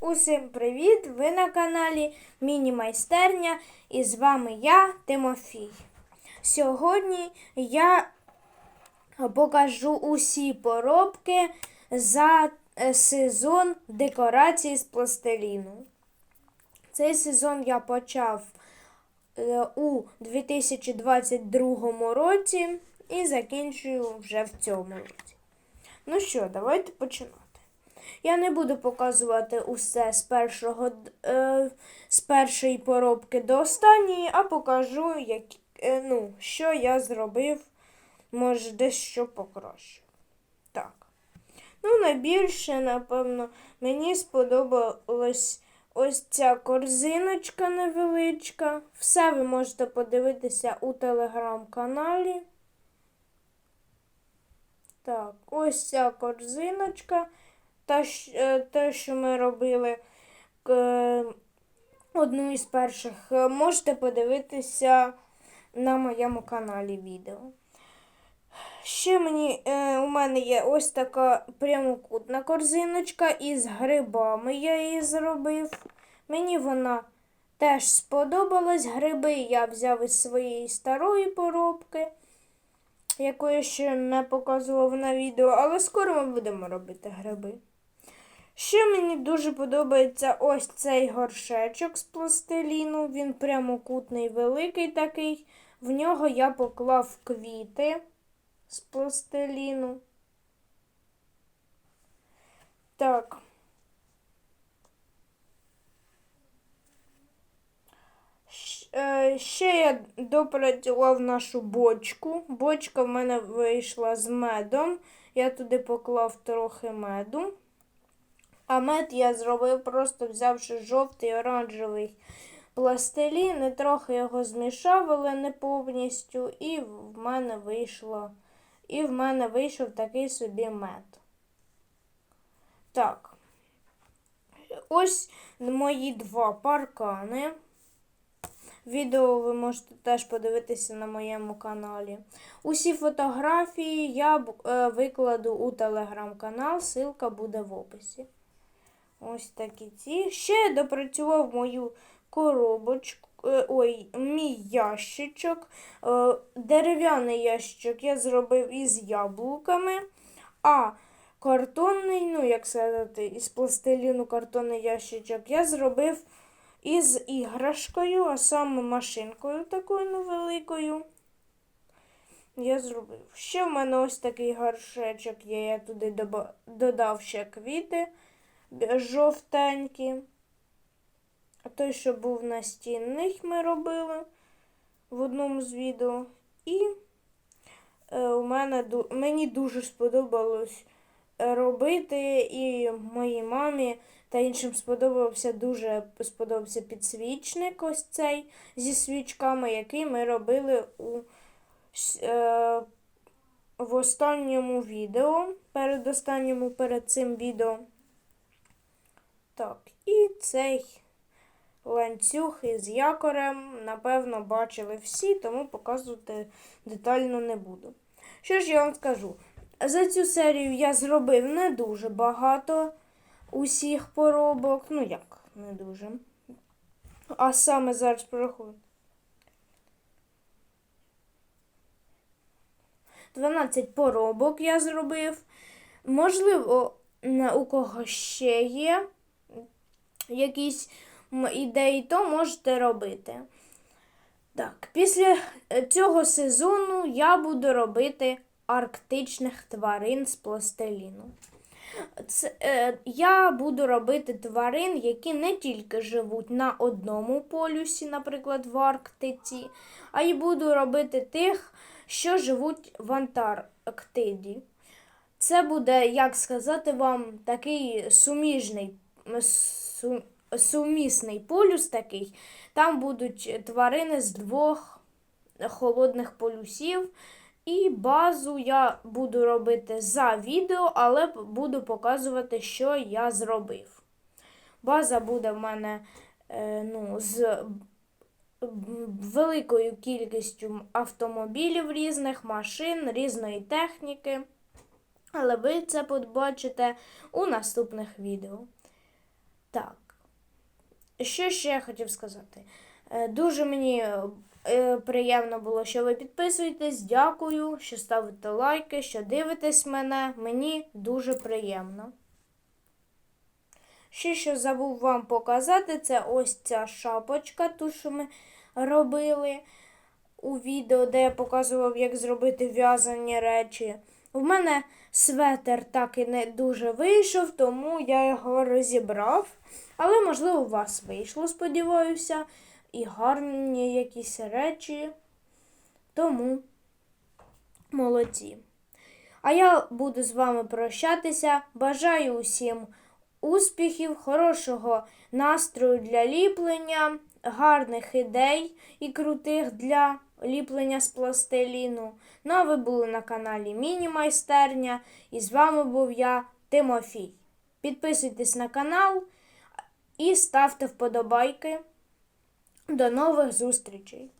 Усім привіт! Ви на каналі Міні-майстерня і з вами я, Тимофій. Сьогодні я покажу усі поробки за е, сезон декорації з пластиліну. Цей сезон я почав е, у 2022 році і закінчую вже в цьому році. Ну що, давайте починати. Я не буду показувати усе з першого е, з першої поробки до останньої, а покажу, як, е, ну, що я зробив, може, дещо покраще. Так. Ну, найбільше, напевно, мені сподобалась ось ця корзиночка невеличка. Все ви можете подивитися у телеграм-каналі. Так, ось ця корзиночка. Та, е, те, що ми робили одну із перших, можете подивитися на моєму каналі відео. Ще мені, е, у мене є ось така прямокутна корзиночка із грибами я її зробив. Мені вона теж сподобалась. Гриби я взяв із своєї старої поробки, яку я ще не показував на відео, але скоро ми будемо робити гриби. Ще мені дуже подобається ось цей горшечок з пластиліну. Він прямокутний, великий такий. В нього я поклав квіти з пластиліну. Так. Е, ще я допрацював нашу бочку. Бочка в мене вийшла з медом. Я туди поклав трохи меду. А мед я зробив, просто взявши жовтий оранжевий пластилін, і трохи його змішав, але не повністю, і в мене вийшло, і в мене вийшов такий собі мед. Так, ось мої два паркани. Відео ви можете теж подивитися на моєму каналі. Усі фотографії я е, викладу у телеграм-канал, ссылка буде в описі. Ось такі ці. Ще допрацював мою коробочку, е, ой, мій ящичок. Е, дерев'яний ящичок я зробив із яблуками. А картонний, ну, як сказати, із пластиліну картонний ящичок я зробив із іграшкою, а саме машинкою такою невеликою. Я зробив. Ще в мене ось такий горшечок є, я туди додав ще квіти жовтенькі. А той, що був на стінних, ми робили в одному з відео. І е, у мене мені дуже сподобалось робити, і моїй мамі та іншим сподобався дуже сподобався підсвічник ось цей зі свічками, який ми робили у е, в останньому відео, перед останньому перед цим відео. Так, і цей ланцюг із якорем, напевно, бачили всі, тому показувати детально не буду. Що ж я вам скажу? За цю серію я зробив не дуже багато усіх поробок. Ну як, не дуже. А саме зараз порахую. 12 поробок я зробив. Можливо, у кого ще є якісь ідеї, то можете робити. Так, після е, цього сезону я буду робити арктичних тварин з пластиліну. Це, е, Я буду робити тварин, які не тільки живуть на одному полюсі, наприклад, в Арктиці, а й буду робити тих, що живуть в Антарктиді. Це буде, як сказати вам, такий суміжний сумісний полюс такий. Там будуть тварини з двох холодних полюсів. І базу я буду робити за відео, але буду показувати, що я зробив. База буде в мене е, ну, з великою кількістю автомобілів різних, машин, різної техніки. Але ви це побачите у наступних відео. Так. Що ще я хотів сказати? Е, Дуже мені е, приємно було, що ви підписуєтесь. Дякую, що ставите лайки, що дивитесь мене. Мені дуже приємно. Ще що забув вам показати, це ось ця шапочка, ту, що ми робили у відео, де я показував, як зробити в'язані речі. У мене светер так і не дуже вийшов, тому я його розібрав. Але, можливо, у вас вийшло, сподіваюся, і гарні якісь речі. Тому молодці. А я буду з вами прощатися. Бажаю усім успіхів, хорошого настрою для ліплення, гарних ідей і крутих для ліплення з пластиліну. Ну а ви були на каналі Міні-Майстерня і з вами був я, Тимофій. Підписуйтесь на канал і ставте вподобайки. До нових зустрічей!